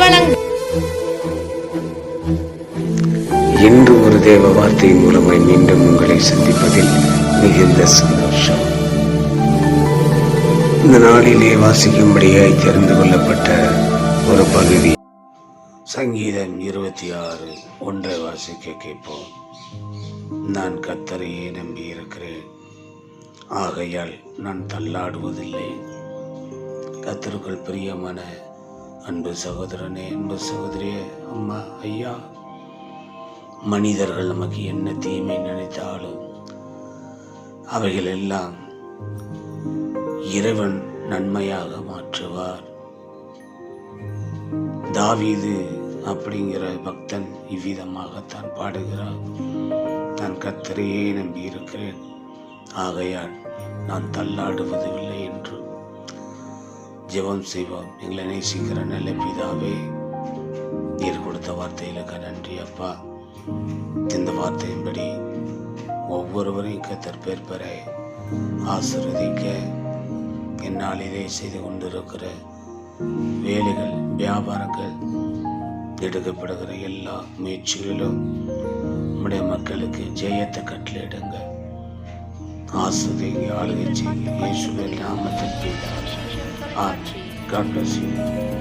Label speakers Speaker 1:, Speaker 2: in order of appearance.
Speaker 1: வழங்கும்
Speaker 2: இன்று ஒரு தேவ வார்த்தை மூலமாய் மீண்டும் உங்களை சந்திப்பதில் மிகுந்த சந்தோஷம். இந்த நாளிலே வாசிக்கும்படியாய் தெரிந்து கொள்ளப்பட்ட ஒரு பகுதி. சங்கீதம் இருபத்தி ஆறு ஒன்றை வாசிக்க கேட்போம். நான் கத்தரையே நம்பி இருக்கிறேன் ஆகையால் நான் தள்ளாடுவதில்லை. கத்தருக்குள் பிரியமான அன்பு சகோதரனே அன்பு சகோதரியே அம்மா ஐயா. மனிதர்கள் நமக்கு என்ன தீமை நினைத்தாலும் அவைகள் எல்லாம் இறைவன் நன்மையாக மாற்றுவார். தாவீது அப்படிங்கிற பக்தன் இவ்விதமாகத்தான் பாடுகிறார். நான் கத்தரையே நம்பி இருக்கிறேன் ஆகையால் நான் தள்ளாடுவதில்லை ஜெபம் செய்வோம். எங்களை நேசிக்கிற நல்ல பிதாவே நீர் கொடுத்த வார்த்தைகளுக்கு நன்றி அப்பா. இந்த வார்த்தையின்படி ஒவ்வொருவரையும் கத்தர் பேர் பெற ஆசிர்வதிக்க என்னால் இதை செய்து கொண்டிருக்கிற வேலைகள் வியாபாரங்கள் எடுக்கப்படுகிற எல்லா முயற்சிகளிலும் நம்முடைய மக்களுக்கு ஜெயத்தை கட்டளையிடுங்க. ஆசிரியங்க ஆளுகை செய்ய இயேசுவின் நாமத்தில் பிதாவே. আট God bless you.